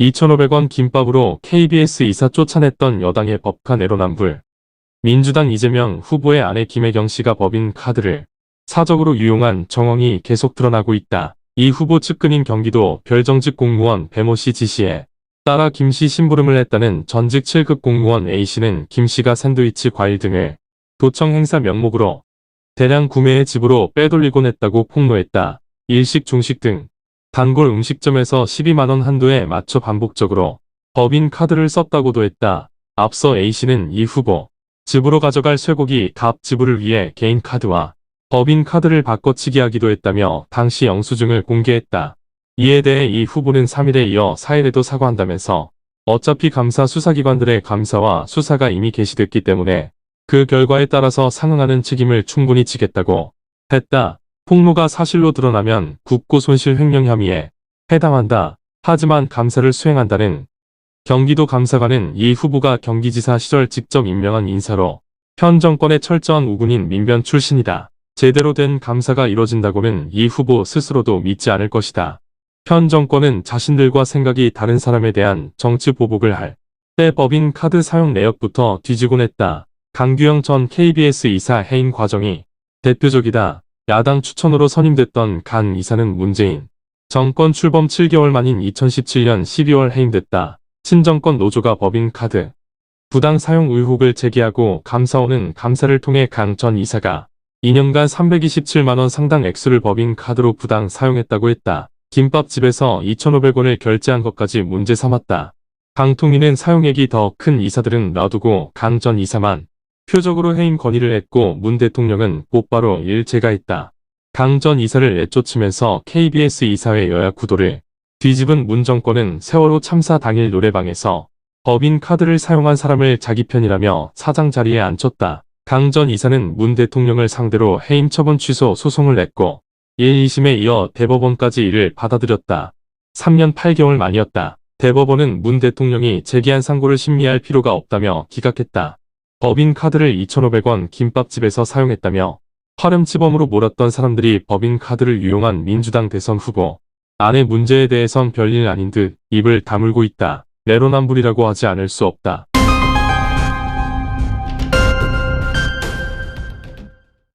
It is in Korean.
2,500원 김밥으로 KBS 이사 쫓아냈던 여당의 법카 내로남불. 민주당 이재명 후보의 아내 김혜경 씨가 법인 카드를 사적으로 유용한 정황이 계속 드러나고 있다. 이 후보 측근인 경기도 별정직 공무원 배모 씨 지시에 따라 김 씨 심부름을 했다는 전직 7급 공무원 A 씨는 김 씨가 샌드위치 과일 등을 도청 행사 명목으로 대량 구매해 집으로 빼돌리곤 했다고 폭로했다. 일식 중식 등 단골 음식점에서 12만원 한도에 맞춰 반복적으로 법인 카드를 썼다고도 했다. 앞서 A씨는 이 후보 집으로 가져갈 쇠고기 값 지불을 위해 개인 카드와 법인 카드를 바꿔치기 하기도 했다며 당시 영수증을 공개했다. 이에 대해 이 후보는 3일에 이어 4일에도 사과한다면서 어차피 감사 수사기관들의 감사와 수사가 이미 개시됐기 때문에 그 결과에 따라서 상응하는 책임을 충분히 지겠다고 했다. 폭로가 사실로 드러나면 국고 손실 횡령 혐의에 해당한다. 하지만 감사를 수행한다는 경기도 감사관은 이 후보가 경기지사 시절 직접 임명한 인사로 현 정권의 철저한 우군인 민변 출신이다. 제대로 된 감사가 이뤄진다고는 이 후보 스스로도 믿지 않을 것이다. 현 정권은 자신들과 생각이 다른 사람에 대한 정치 보복을 할 때 법인 카드 사용 내역부터 뒤지곤 했다. 강규영 전 KBS 이사 해임 과정이 대표적이다. 야당 추천으로 선임됐던 간 이사는 문재인 정권 출범 7개월 만인 2017년 12월 해임됐다. 친정권 노조가 법인 카드 부당 사용 의혹을 제기하고 감사원은 감사를 통해 강 전 이사가 2년간 327만원 상당 액수를 법인 카드로 부당 사용했다고 했다. 김밥집에서 2,500원을 결제한 것까지 문제 삼았다. 강통위는 사용액이 더 큰 이사들은 놔두고 강 전 이사만 표적으로 해임 건의를 했고 문 대통령은 곧바로 일제가 했다. 강 전 이사를 내쫓으면서 KBS 이사회 여야 구도를 뒤집은 문 정권은 세월호 참사 당일 노래방에서 법인 카드를 사용한 사람을 자기 편이라며 사장 자리에 앉혔다. 강 전 이사는 문 대통령을 상대로 해임 처분 취소 소송을 냈고 1, 2심에 이어 대법원까지 이를 받아들였다. 3년 8개월 만이었다. 대법원은 문 대통령이 제기한 상고를 심리할 필요가 없다며 기각했다. 법인 카드를 2,500원 김밥집에서 사용했다며 화렴치범으로 몰았던 사람들이 법인 카드를 유용한 민주당 대선 후보 안의 문제에 대해선 별일 아닌 듯 입을 다물고 있다. 내로남불이라고 하지 않을 수 없다.